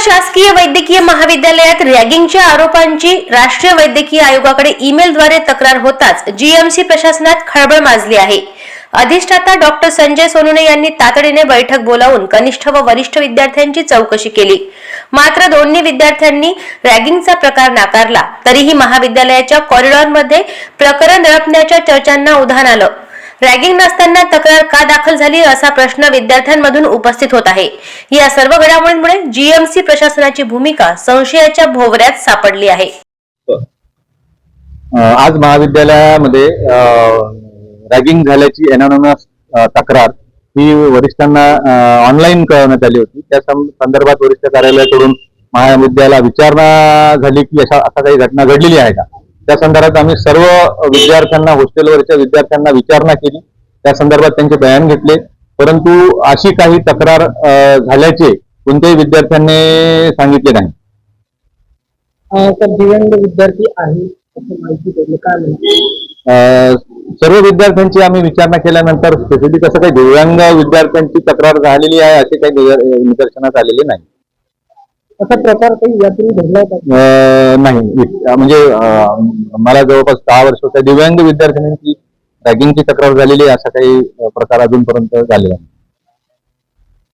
शासकीय वैद्यकीय महाविद्यालयात रॅगिंगच्या आरोपांची राष्ट्रीय वैद्यकीय आयोगाकडे ईमेलद्वारे तक्रार होताच जीएमसी प्रशासनात खळबळ माजली आहे. अधिष्ठाता डॉक्टर संजय सोनुने यांनी तातडीने बैठक बोलावून कनिष्ठ व वरिष्ठ विद्यार्थ्यांची चौकशी केली. मात्र दोन्ही विद्यार्थ्यांनी रॅगिंगचा प्रकार नाकारला तरीही महाविद्यालयाच्या कॉरिडॉरमध्ये प्रकरण रपण्याच्या चर्चांना उधाण आलं. रॅगिंग नसताना तक्रार का दाखल झाली असा प्रश्न विद्यार्थ्यांमधून उपस्थित होत आहे. या सर्व घडामोडींमुळे जीएमसी प्रशासनाची भूमिका संशयाच्या भोवऱ्यात सापडली आहे. आज महाविद्यालयामध्ये रॅगिंग झाल्याची एनॉनॉमस तक्रार ही वरिष्ठांना ऑनलाईन कळवण्यात आली होती. त्या संदर्भात वरिष्ठ कार्यालयाकडून महाविद्यालयाला विचारणा झाली की अशा असा काही घटना घडलेली आहे का? त्या संदर्भात आम्ही सर्व विद्यार्थ्यांना हॉस्टेलवरच्या विद्यार्थ्यांना विचारणा केली. त्या संदर्भात त्यांचे बयान घेतले. परंतु अशी काही तक्रार झाल्याचे कोणत्याही विद्यार्थ्यांनी सांगितले नाही. दिव्यांग विद्यार्थी आहे सर्व विद्यार्थ्यांची आम्ही विचारणा केल्यानंतर स्पेसिफिक असं काही दिव्यांग विद्यार्थ्यांची तक्रार झालेली आहे असे काही निदर- निदर्शनास आलेले नाही. असा प्रकार काही यापूर्वी घडला होता? नाही. म्हणजे मला जवळपास दहा वर्ष होत्या दिव्यांग विद्यार्थ्यांची रॅगिंगची तक्रार झालेली आहे असा काही प्रकार अजूनपर्यंत झालेला नाही.